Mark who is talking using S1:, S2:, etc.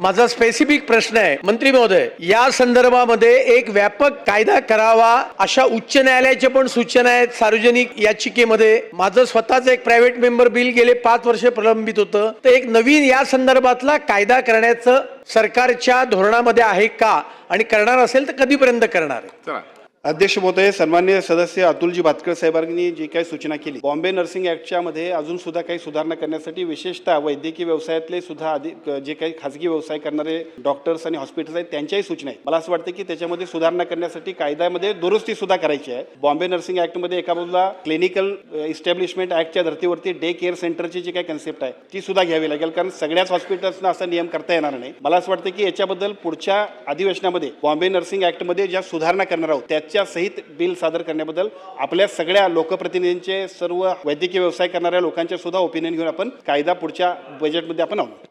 S1: माझा स्पेसिफिक प्रश्न आहे. मंत्री महोदय या संदर्भामध्ये एक व्यापक कायदा करावा अशा उच्च न्यायालयाच्या पण सूचना आहेत सार्वजनिक याचिकेमध्ये. माझं स्वतःच एक प्रायव्हेट मेंबर बिल गेले पाच वर्ष प्रलंबित होतं. तर एक नवीन या संदर्भातला कायदा करण्याचं सरकारच्या धोरणामध्ये आहे का? आणि करणार असेल तर कधीपर्यंत करणार
S2: अध्यक्ष महोदय सन्मान्य सदस्य अतुलजी भातकर साहेबांनी जी काही सूचना केली बॉम्बे नर्सिंग ऍक्टच्या मध्ये अजून सुद्धा काही सुधारणा करण्यासाठी विशेषतः वैद्यकीय व्यवसायातले सुद्धा अधिक जे काही खाजगी व्यवसाय करणारे डॉक्टर्स आणि हॉस्पिटल्स आहेत त्यांच्याही सूचना आहेत. मला असं वाटतं की त्याच्यामध्ये सुधारणा करण्यासाठी कायद्यामध्ये दुरुस्ती सुद्धा करायची आहे. बॉम्बे नर्सिंग ऍक्टमध्ये एका बाजूला क्लिनिकल इस्टॅब्लिशमेंट ऍक्टच्या धर्तीवरती डे केअर सेंटरची जी काही कन्सेप्ट आहे ती सुद्धा घ्यावी लागेल कारण सगळ्याच हॉस्पिटल्सना असा नियम करता येणार नाही. मला असं वाटतं की याच्याबद्दल पुढच्या अधिवेशनामध्ये बॉम्बे नर्सिंग ऍक्टमध्ये ज्या सुधारणा करणार आहोत त्या सहित बिल सादर करण्याबद्दल आपल्या सगळ्या लोकप्रतिनिधींचे सर्व वैद्यकीय व्यवसाय करणाऱ्या लोकांचे सुद्धा ओपिनियन घेऊन आपण कायदा पुढच्या बजेटमध्ये आपण आणू